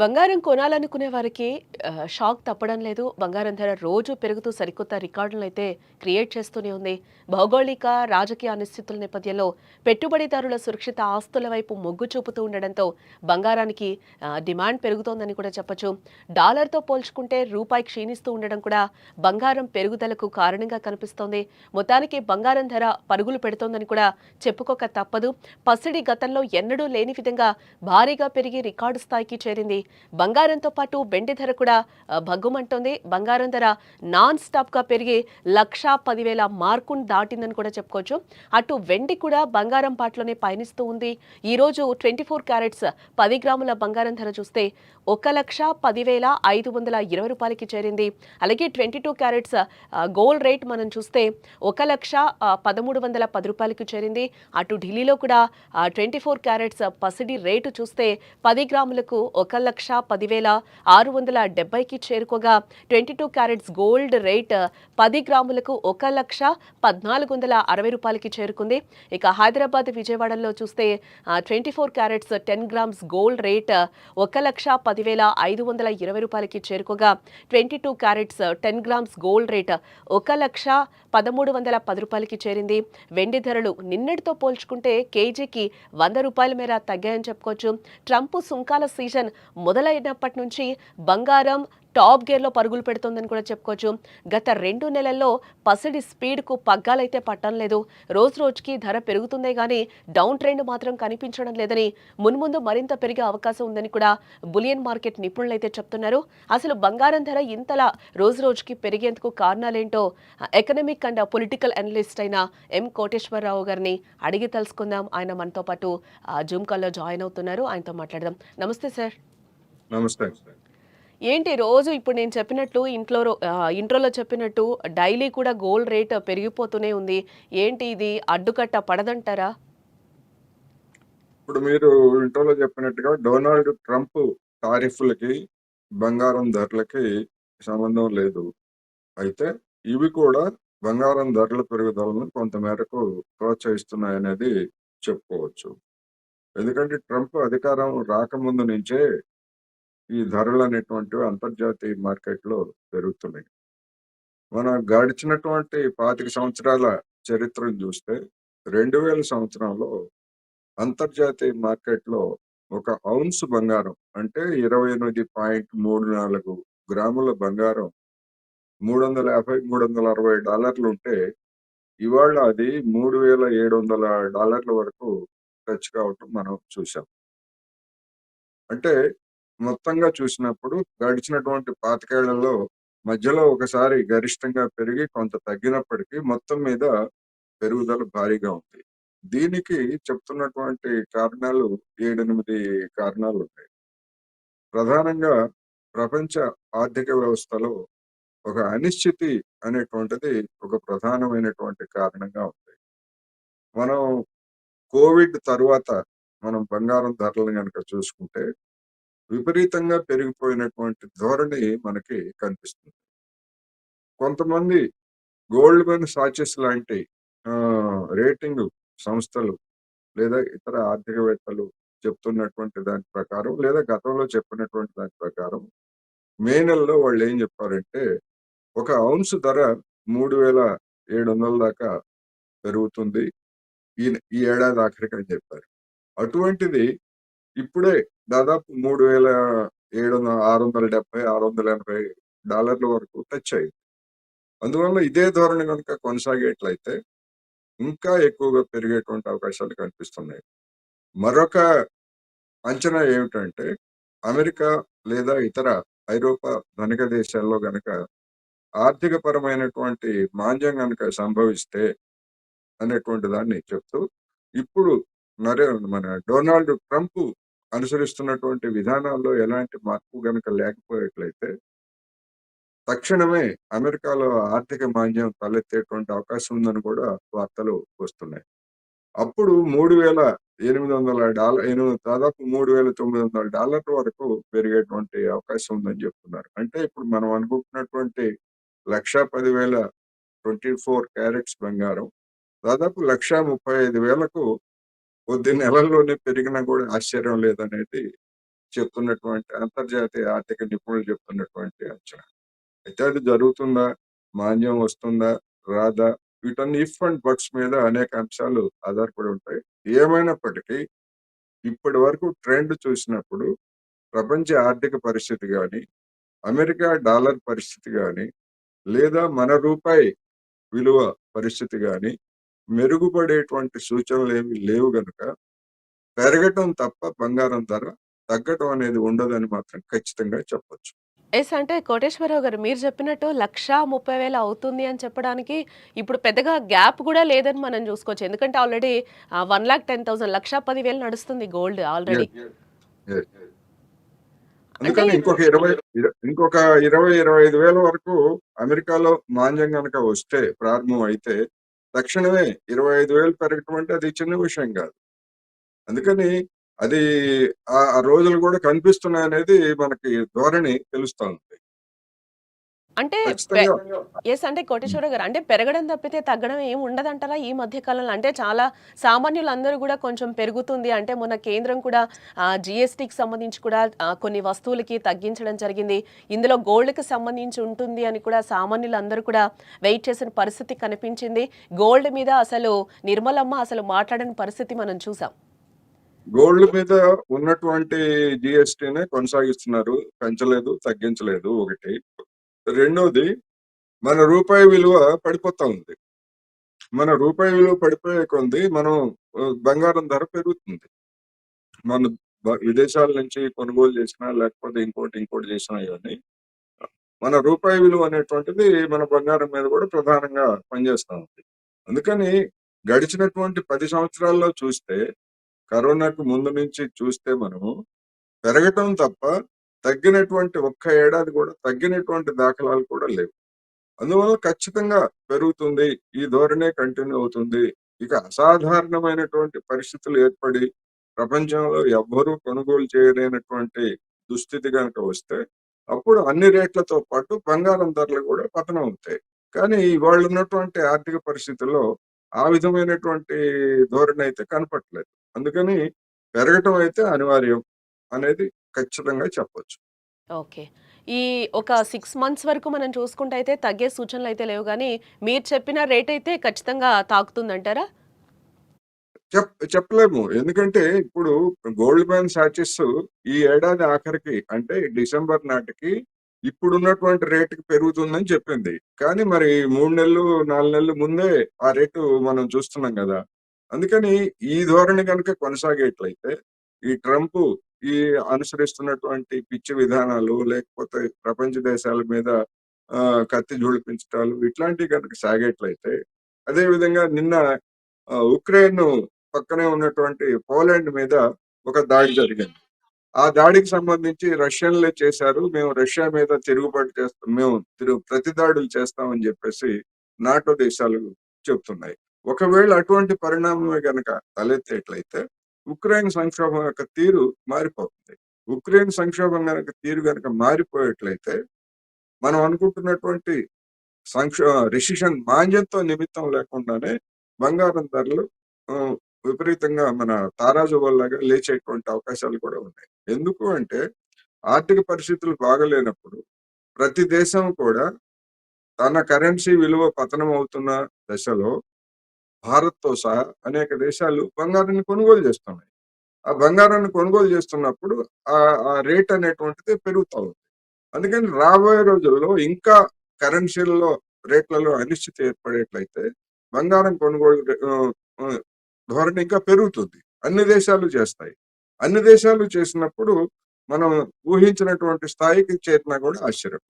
బంగారం కొనాలనుకునే వారికి షాక్ తప్పడం లేదు. బంగారం ధర రోజు పెరుగుతూ సరికొత్త రికార్డులను అయితే క్రియేట్ చేస్తూనే ఉంది. భౌగోళిక రాజకీయ అనిశ్చితుల నేపథ్యంలో పెట్టుబడిదారుల సురక్షిత ఆస్తుల వైపు మొగ్గు చూపుతూ ఉండడంతో బంగారానికి డిమాండ్ పెరుగుతోందని కూడా చెప్పొచ్చు. డాలర్తో పోల్చుకుంటే రూపాయి క్షీణిస్తూ ఉండడం కూడా బంగారం పెరుగుదలకు కారణంగా కనిపిస్తోంది. మొత్తానికి బంగారం ధర పరుగులు పెడుతోందని కూడా చెప్పుకోక తప్పదు. పసిడి గతంలో ఎన్నడూ లేని విధంగా భారీగా పెరిగి రికార్డు స్థాయికి చేరింది బంగారంతో పాటు వెండి ధర కూడా భగ్గుమంటోంది. బంగారం ధర నాన్ స్టాప్గా పెరిగి లక్షా పదివేల మార్కును దాటిందని కూడా చెప్పుకోవచ్చు. అటు వెండి కూడా బంగారం పాటలోనే పయనిస్తూ ఉంది. ఈ రోజు ట్వంటీ ఫోర్ క్యారెట్స్ పది గ్రాముల బంగారం ధర చూస్తే ఒక లక్ష పదివేల ఐదు వందల ఇరవై రూపాయలకి చేరింది. అలాగే twenty two carats gold rate మనం చూస్తే ఒక లక్ష పదమూడు వందల పది రూపాయలకి చేరింది. అటు ఢిల్లీలో కూడా ట్వంటీ ఫోర్ క్యారెట్స్ పసిడి రేటు చూస్తే పది గ్రాములకు ఒక లక్ష పదివేల ఆరు వందల డెబ్బైకి చేరుకోగా twenty two carats gold rate పది గ్రాములకు ఒక లక్ష పద్నాలుగు వందల అరవై రూపాయలకి చేరుకుంది. ఇక హైదరాబాద్ విజయవాడలో చూస్తే twenty four carats ten grams gold rate ఒక లక్ష పదివేల ఐదు వందల ఇరవై రూపాయలకి చేరుకోగా twenty two carats ten grams gold rate ఒక లక్ష పదమూడు వందల పది రూపాయలకి చేరింది. వెండి ధరలు నిన్నటితో పోల్చుకుంటే కేజీకి వంద రూపాయల మేర తగ్గాయని చెప్పుకోవచ్చు. ట్రంప్ సుంకాల సీజన్ మొదలైనప్పటి నుంచి బంగారం టాప్ గేర్లో పరుగులు పెడుతోందని కూడా చెప్పుకోవచ్చు. గత రెండు నెలల్లో పసిడి స్పీడ్కు పగ్గాలైతే పట్టడం లేదు. రోజు రోజుకి ధర పెరుగుతుందే కానీ డౌన్ ట్రెండ్ మాత్రం కనిపించడం లేదని మున్ముందు మరింత పెరిగే అవకాశం ఉందని కూడా బులియన్ మార్కెట్ నిపుణులు అయితే చెప్తున్నారు. అసలు బంగారం ధర ఇంతలా రోజు రోజుకి పెరిగేందుకు కారణాలేంటో ఎకనామిక్ అండ్ పొలిటికల్ అనలిస్ట్ అయిన ఎం కోటేశ్వరరావు గారిని అడిగి తెలుసుకుందాం. ఆయన మనతో పాటు జూమ్ కాల్లో జాయిన్ అవుతున్నారు. ఆయనతో మాట్లాడదాం. నమస్తే సార్. నమస్తే. ఏంటి రోజు ఇప్పుడు నేను చెప్పినట్లు ఇంట్లో ఇంట్రోలో చెప్పినట్టు డైలీ కూడా గోల్డ్ రేట్ పెరిగిపోతూనే ఉంది. ఏంటి ఇది? అడ్డుకట్ట పడదంటారా? ఇప్పుడు మీరు ఇంట్రోలో చెప్పినట్టుగా డొనాల్డ్ ట్రంప్ టారిఫ్లకి బంగారం ధరలకి సంబంధం లేదు. అయితే ఇవి కూడా బంగారం ధరల పెరుగుదలను కొంతమేరకు ప్రోత్సహిస్తున్నాయనేది చెప్పుకోవచ్చు. ఎందుకంటే ట్రంప్ అధికారం రాకముందు నుంచే ఈ ధరలు అనేటువంటివి అంతర్జాతీయ మార్కెట్లో పెరుగుతున్నాయి. మనం గడిచినటువంటి పాతిక సంవత్సరాల చరిత్రను చూస్తే రెండు వేల సంవత్సరంలో అంతర్జాతీయ మార్కెట్లో ఒక ఔన్స్ బంగారం అంటే ఇరవై ఎనిమిది పాయింట్ మూడు నాలుగు గ్రాముల బంగారం మూడు వందల యాభై మూడు వందల అరవై డాలర్లు ఉంటే ఇవాళ అది మూడు వేల ఏడు వందల డాలర్ల వరకు టచ్ కావటం మనం చూసాం అంటే మొత్తంగా చూసినప్పుడు గడిచినటువంటి పాతికేళ్ళలో మధ్యలో ఒకసారి గరిష్టంగా పెరిగి కొంత తగ్గినప్పటికీ మొత్తం మీద పెరుగుదల భారీగా ఉంది. దీనికి చెప్తున్నటువంటి కారణాలు ఏడెనిమిది కారణాలు ఉన్నాయి. ప్రధానంగా ప్రపంచ ఆర్థిక వ్యవస్థలో ఒక అనిశ్చితి అనేటువంటిది ఒక ప్రధానమైనటువంటి కారణంగా ఉంది. మనం కోవిడ్ తరువాత మనం బంగారం ధరలను కనుక చూసుకుంటే విపరీతంగా పెరిగిపోయినటువంటి ధోరణి మనకి కనిపిస్తుంది. కొంతమంది గోల్డ్మెన్ సాచెస్ లాంటి ఆ, రేటింగ్ సంస్థలు లేదా ఇతర ఆర్థికవేత్తలు చెప్తున్నటువంటి దాని ప్రకారం లేదా గతంలో చెప్పినటువంటి దాని ప్రకారం మే నెలలో వాళ్ళు ఏం చెప్పారంటే ఒక ఔన్స్ ధర మూడు వేల ఏడు వందల దాకా పెరుగుతుంది ఈ ఈ ఏడాది ఆఖరికి అని చెప్పారు. అటువంటిది ఇప్పుడే దాదాపు మూడు వేల ఏడు వందల ఆరు వందల డెబ్బై ఆరు వందల ఎనభై డాలర్ల వరకు టచ్ అయింది. అందువల్ల ఇదే ధోరణి కనుక కొనసాగేట్లయితే ఇంకా ఎక్కువగా పెరిగేటువంటి అవకాశాలు కనిపిస్తున్నాయి. మరొక అంచనా ఏమిటంటే అమెరికా లేదా ఇతర ఐరోపా ధనిక దేశాల్లో గనక ఆర్థిక పరమైనటువంటి మాంద్యం కనుక సంభవిస్తే అనేటువంటి దాన్ని చెప్తూ ఇప్పుడు నరే మన డొనాల్డ్ ట్రంప్ అనుసరిస్తున్నటువంటి విధానాల్లో ఎలాంటి మార్పు గనక లేకపోయేట్లయితే తక్షణమే అమెరికాలో ఆర్థిక మాంద్యం తలెత్తేటువంటి అవకాశం ఉందని కూడా వార్తలు వస్తున్నాయి. అప్పుడు మూడు వేల ఎనిమిది వందల డాలర్ ఎనిమిది దాదాపు మూడు వేల తొమ్మిది వందల డాలర్ల వరకు పెరిగేటువంటి అవకాశం ఉందని చెప్తున్నారు. అంటే ఇప్పుడు మనం అనుకుంటున్నటువంటి లక్ష పదివేల ట్వంటీ ఫోర్ క్యారెట్స్ బంగారం దాదాపు లక్ష ముప్పై ఐదు వేలకు కొద్ది నెలల్లోనే పెరిగినా కూడా ఆశ్చర్యం లేదనేది చెప్తున్నటువంటి అంతర్జాతీయ ఆర్థిక నిపుణులు చెప్తున్నటువంటి అంచనా. అయితే అది జరుగుతుందా? మాన్యం వస్తుందా? రాదా? వీటన్ని ఇఫ్ అండ్ బట్స్ మీద అనేక అంశాలు ఆధారపడి ఉంటాయి. ఏమైనప్పటికీ ఇప్పటి వరకు ట్రెండ్ చూసినప్పుడు ప్రపంచ ఆర్థిక పరిస్థితి కానీ అమెరికా డాలర్ పరిస్థితి కానీ లేదా మన రూపాయి విలువ పరిస్థితి కానీ మెరుగుపడేటువంటి సూచనలు ఏమి లేవు గనుక పెరగటం తప్ప బంగారం ధర తగ్గటం అనేది ఉండదని మాత్రం ఖచ్చితంగా చెప్పొచ్చు. ఎస్ అంటే కోటేశ్వరరావు గారు మీరు చెప్పినట్టు లక్ష ముప్పై వేలు అవుతుంది అని చెప్పడానికి ఇప్పుడు పెద్దగా గ్యాప్ కూడా లేదని మనం చూసుకోవచ్చు. ఎందుకంటే already one lakh ten thousand లక్ష పదివేలు నడుస్తుంది గోల్డ్ ఆల్రెడీ. అందుకని ఇంకొక ఇరవై ఇర- ఇంకొక ఇరవై ఇరవై ఐదు వేల వరకు అమెరికాలో మాంద్యం గనక వస్తే ప్రారంభం అయితే తక్షణమే ఇరవై ఐదు వేలు పెరగటం అంటే అది చిన్న విషయం కాదు. అందుకని అది ఆ ఆ రోజులు కూడా కనిపిస్తున్నాయి అనేది మనకి ధోరణి తెలుస్తుంది అంటే ఎస్ అంటే కోటేశ్వరరావు గారు అంటే పెరగడం తప్పితే తగ్గడం ఏం ఉండదంటారా ఈ మధ్య కాలంలో? అంటే చాలా సామాన్యులందరూ కూడా కొంచెం పెరుగుతుంది. అంటే మొన్న కేంద్రం కూడా జిఎస్టీకి సంబంధించి కూడా కొన్ని వస్తువులకి తగ్గించడం జరిగింది. ఇందులో గోల్డ్కి సంబంధించి ఉంటుంది అని కూడా సామాన్యులందరూ కూడా వెయిట్ చేసిన పరిస్థితి కనిపించింది. గోల్డ్ మీద అసలు నిర్మలమ్మ అసలు మాట్లాడని పరిస్థితి మనం చూసాం. గోల్డ్ మీద ఉన్నటువంటి జిఎస్టీనే కొనసాగిస్తున్నారు. పెంచలేదు తగ్గించలేదు ఒకటి. రెండవది మన రూపాయి విలువ పడిపోతా ఉంది. మన రూపాయి విలువ పడిపోయే కొంది మనం బంగారం ధర పెరుగుతుంది. మన విదేశాల నుంచి కొనుగోలు చేసినా లేకపోతే ఇంకోటి ఇంకోటి చేసినా ఇవన్నీ మన రూపాయి విలువ అనేటువంటిది మన బంగారం మీద కూడా ప్రధానంగా పనిచేస్తూ ఉంది. అందుకని గడిచినటువంటి పది సంవత్సరాల్లో చూస్తే కరోనాకు ముందు నుంచి చూస్తే మనము పెరగటం తప్ప తగ్గినటువంటి ఒక్క ఏడాది కూడా తగ్గినటువంటి దాఖలాలు కూడా లేవు. అందువల్ల ఖచ్చితంగా పెరుగుతుంది ఈ ధోరణే కంటిన్యూ అవుతుంది. ఇక అసాధారణమైనటువంటి పరిస్థితులు ఏర్పడి ప్రపంచంలో ఎవ్వరూ కొనుగోలు చేయలేనటువంటి దుస్థితి కనుక వస్తే అప్పుడు అన్ని రేట్లతో పాటు బంగారం ధరలు కూడా పతనం అవుతాయి కానీ ఇవాళ ఉన్నటువంటి ఆర్థిక పరిస్థితుల్లో ఆ విధమైనటువంటి ధోరణి అయితే కనపట్లేదు అందుకని పెరగటం అయితే అనివార్యం అనేది ఖచ్చితంగా చెప్పొచ్చు. ఓకే. ఈ ఒక సిక్స్ మంత్స్ వరకు మనం చూసుకుంటే అయితే తగ్గే సూచనలు అయితే లేవు కానీ మీరు చెప్పిన రేట్ అయితే ఖచ్చితంగా తాకుతుందంటారా? చెప్ చెప్పలేము. ఎందుకంటే ఇప్పుడు గోల్డ్ మ్యాన్ సాచెస్ ఈ ఏడాది ఆఖరికి అంటే డిసెంబర్ నాటికి ఇప్పుడున్నటువంటి రేటుకి పెరుగుతుందని చెప్పింది. కానీ మరి మూడు నెలలు నాలుగు నెలలు ముందే ఆ రేటు మనం చూస్తున్నాం కదా. అందుకని ఈ ధోరణి కనుక కొనసాగేట్లయితే ఈ ట్రంప్ ఈ అనుసరిస్తున్నటువంటి పిచ్చి విధానాలు లేకపోతే ప్రపంచ దేశాల మీద ఆ, కత్తి జోడిపించటాలు ఇట్లాంటివి కనుక సాగేట్లయితే అదే విధంగా నిన్న ఉక్రెయిన్ పక్కనే ఉన్నటువంటి పోలాండ్ మీద ఒక దాడి జరిగింది. ఆ దాడికి సంబంధించి రష్యన్లే చేశారు. మేము రష్యా మీద తిరుగుబాటు చేస్తాం. మేము తిరుగు ప్రతి దాడులు చేస్తామని చెప్పేసి నాటో దేశాలు చెప్తున్నాయి. ఒకవేళ అటువంటి పరిణామమే కనుక తలెత్తేట్లయితే ఉక్రెయిన్ సంక్షోభం యొక్క తీరు మారిపోతుంది. ఉక్రెయిన్ సంక్షోభం గనక తీరు గనక మారిపోయేట్లయితే మనం అనుకుంటున్నటువంటి సంక్షో రెసిషన్ మాంద్యంతో నిమిత్తం లేకుండానే బంగారం ధరలు విపరీతంగా మన తారాజు వల్లగా లేచేటువంటి అవకాశాలు కూడా ఉన్నాయి. ఎందుకు అంటే ఆర్థిక పరిస్థితులు బాగలేనప్పుడు ప్రతి దేశం కూడా తన కరెన్సీ విలువ పతనం అవుతున్న దశలో భారత్తో సహా అనేక దేశాలు బంగారాన్ని కొనుగోలు చేస్తున్నాయి. ఆ బంగారాన్ని కొనుగోలు చేస్తున్నప్పుడు ఆ ఆ రేట్ అనేటువంటిది పెరుగుతూ ఉంది. అందుకని రాబోయే రోజుల్లో ఇంకా కరెన్సీలలో రేట్లలో అనిశ్చితి ఏర్పడేట్లయితే బంగారం కొనుగోలు ధోరణి ఇంకా పెరుగుతుంది. అన్ని దేశాలు చేస్తాయి. అన్ని దేశాలు చేసినప్పుడు మనం ఊహించినటువంటి స్థాయికి చేరినా కూడా ఆశ్చర్యం.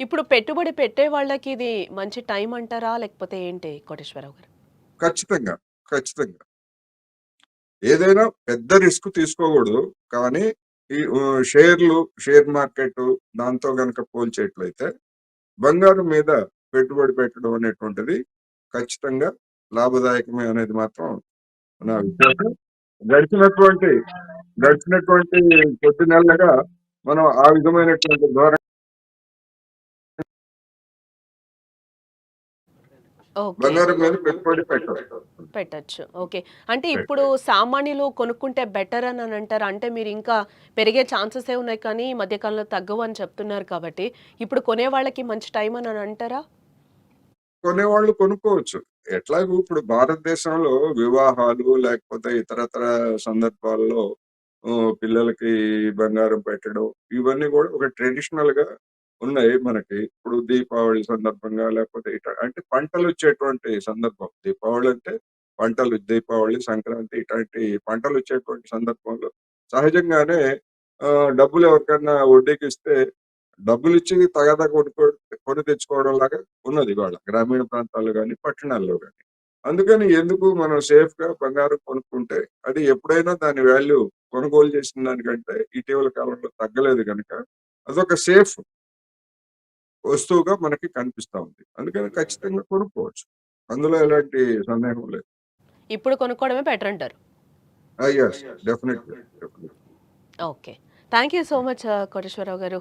ఇప్పుడు పెట్టుబడి పెట్టే వాళ్ళకి ఇది మంచి టైం అంటారా? లేకపోతే ఏంటి కోటేశ్వరరావు గారు? ఖచ్చితంగా ఖచ్చితంగా. ఏదైనా పెద్ద రిస్క్ తీసుకోకూడదు. కానీ ఈ షేర్లు షేర్ మార్కెట్ దాంతో గనక పోల్చేట్లయితే బంగారం మీద పెట్టుబడి పెట్టడం అనేటువంటిది ఖచ్చితంగా లాభదాయకమే అనేది మాత్రం నా విశ్వాసం గడిచినటువంటి గడిచినటువంటి కొద్ది నెలలుగా మనం ఆ విధమైనటువంటి ధోరణి బంగారం మీద పెట్టుబడి పెట్టాలి పెట్టచ్చు. ఓకే. అంటే ఇప్పుడు సామాన్యులు కొనుక్కుంటే బెటర్ అని అని అంటారు. అంటే మీరు ఇంకా పెరిగే ఛాన్సెస్ ఏ ఉన్నాయి కానీ ఈ మధ్యకాలంలో తగ్గవు అని చెప్తున్నారు కాబట్టి ఇప్పుడు కొనే వాళ్ళకి మంచి టైం అని అని అంటారా? కొనేవాళ్ళు కొనుక్కోవచ్చు. ఎట్లాగూ ఇప్పుడు భారతదేశంలో వివాహాలు లేకపోతే ఇతరతర సందర్భాల్లో పిల్లలకి బంగారం పెట్టడం ఇవన్నీ కూడా ఒక ట్రెడిషనల్గా ఉన్నాయి మనకి. ఇప్పుడు దీపావళి సందర్భంగా లేకపోతే ఇట అంటే పంటలు వచ్చేటువంటి సందర్భం. దీపావళి అంటే పంటలు దీపావళి సంక్రాంతి ఇట్లాంటి పంటలు వచ్చేటువంటి సందర్భంలో సహజంగానే ఆ, డబ్బులు ఎవరికైనా వడ్డీకి ఇస్తే డబ్బులు ఇచ్చి తగదా కొనుక్కో కొని తెచ్చుకోవడం లాగా ఉన్నది ఇవాళ గ్రామీణ ప్రాంతాల్లో కానీ పట్టణాల్లో కానీ అందుకని ఎందుకు మనం సేఫ్గా బంగారం కొనుక్కుంటే అది ఎప్పుడైనా దాని వాల్యూ కొనుగోలు చేసిన దానికంటే ఇటీవల కాలంలో తగ్గలేదు కనుక అదొక సేఫ్ వస్తువుగా మనకి కనిపిస్తా ఉంది. అందుకని ఖచ్చితంగా కొనుక్కోవచ్చు. అందులో ఎలాంటి సందేహం లేదు. ఇప్పుడు కొనుక్కోవడమే బెటర్ అంటారు. Definitely okay thank you so much Koteswararao గారు.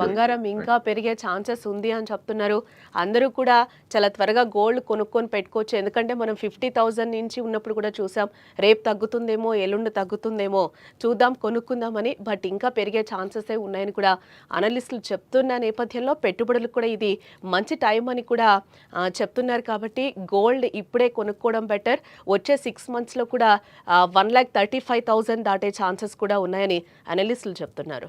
బంగారం ఇంకా పెరిగే ఛాన్సెస్ ఉంది అని చెప్తున్నారు. అందరూ కూడా చాలా త్వరగా గోల్డ్ కొనుక్కొని పెట్టుకోవచ్చు. ఎందుకంటే మనం ఫిఫ్టీ థౌజండ్ నుంచి ఉన్నప్పుడు కూడా చూసాం రేపు తగ్గుతుందేమో ఎల్లుండి తగ్గుతుందేమో చూద్దాం కొనుక్కుందామని. బట్ ఇంకా పెరిగే ఛాన్సెస్ ఉన్నాయని కూడా అనలిస్టులు చెప్తున్న నేపథ్యంలో పెట్టుబడులకు కూడా ఇది మంచి టైం అని కూడా చెప్తున్నారు కాబట్టి గోల్డ్ ఇప్పుడే కొనుక్కోవడం బెటర్. వచ్చే సిక్స్ మంత్స్లో కూడా one lakh thirty five thousand దాటే ఛాన్సెస్ కూడా ఉన్నాయని అనలిస్టులు చెప్తున్నారు.